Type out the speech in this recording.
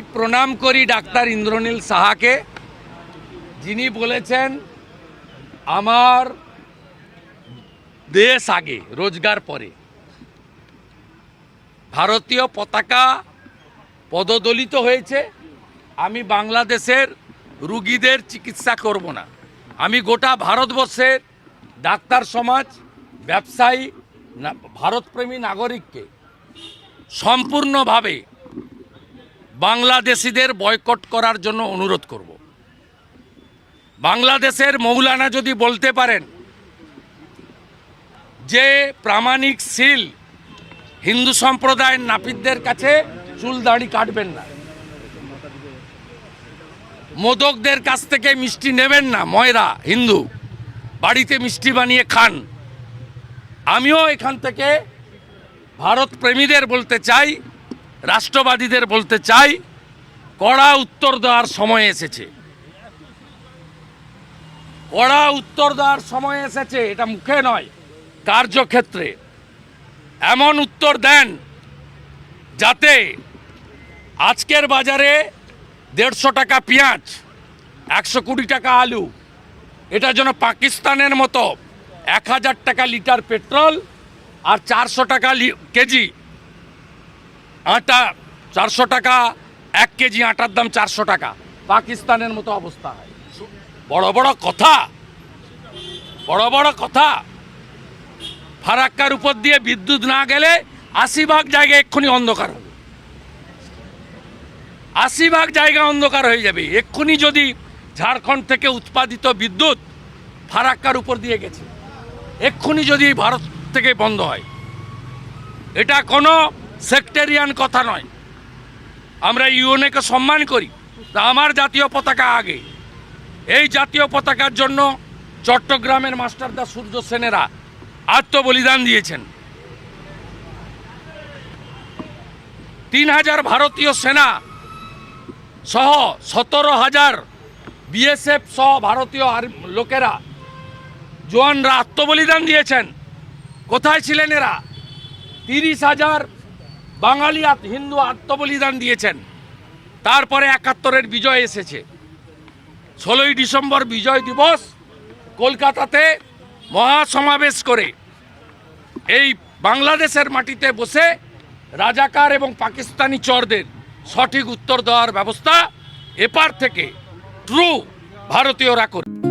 প্রণাম করি ডাক্তার ইন্দ্রনীল সাহাকে। যিনি বলেছেন, আমার দেশ আগে, রোজগার পরে। ভারতীয় পতাকা পদদলিত হয়েছে। আমি বাংলাদেশের রুগীদের চিকিৎসা করব না। আমি গোটা ভারতবর্ষের ডাক্তার সমাজ, ব্যবসায়ী ভারতপ্রেমী নাগরিককে সম্পূর্ণভাবে বাংলাদেশিদের বয়কট করার জন্য অনুরোধ করব। বাংলাদেশের মৌলানা যদি বলতে পারেন, যে প্রামাণিক সিল হিন্দু সম্প্রদায়ের নাপিতদের কাছে চুল দাড়ি কাটবেন না, মোদকদের কাছ থেকে মিষ্টি নেবেন না, ময়রা, হিন্দু, বাড়িতে মিষ্টি বানিয়ে খান। আমিও এখান থেকে ভারত প্রেমীদের বলতে চাই রাষ্ট্রবাদীদের বলতে চাই, কড়া উত্তর দেওয়ার সময় এসেছে। কড়া উত্তর দেওয়ার সময় এসেছে, এটা মুখে নয়, কার্যক্ষেত্রে। এমন উত্তর দেন যাতে আজকের বাজারে দেড়শো টাকা পেঁয়াজ, একশো কুড়ি টাকা আলু, এটা যেন পাকিস্তানের মতো এক হাজার টাকা লিটার পেট্রোল আর চারশো টাকা কেজি আটা চারশো টাকা, এক কেজি আটার দাম চারশো টাকা। পাকিস্তানের মতো অবস্থা। হয় বড় বড় কথা। বড় বড় কথা। ফারাক্কার উপর দিয়ে বিদ্যুৎ না গেলে আশি ভাগ জায়গা এক্ষুনি অন্ধকার হবে। আশি ভাগ জায়গা অন্ধকার হয়ে যাবে। এক্ষুনি যদি ঝাড়খণ্ড থেকে উৎপাদিত বিদ্যুৎ ফারাক্কার উপর দিয়ে গেছে, এক্ষুনি যদি ভারত থেকে বন্ধ হয়। এটা কোনো সেক্টেরিয়ান কথা নয়। আমরা ইউএনএকে সম্মান করি। তা আমার জাতীয় পতাকা আগে। এই জাতীয় পতাকার জন্য চট্টগ্রামের মাস্টারদা সূর্য সেনেরা আত্মবলিদান দিয়েছেন। তিন হাজার ভারতীয় সেনা সহ সতেরো হাজার বিএসএফ সহ ভারতীয় লোকেরা জোয়ানরা আত্মবলিদান দিয়েছেন। কোথায় ছিলেন এরা? তিরিশ হাজার বাঙালি হিন্দু আত্মবলিদান দিয়েছেন। তারপরে একাত্তরের বিজয় এসেছে। ষোলোই ডিসেম্বর বিজয় দিবস কলকাতাতে মহাসমাবেশ করে এই বাংলাদেশের মাটিতে বসে রাজাকার এবং পাকিস্তানি চরদের সঠিক উত্তর দেওয়ার ব্যবস্থা এপার থেকে ট্রু ভারতীয়রা করে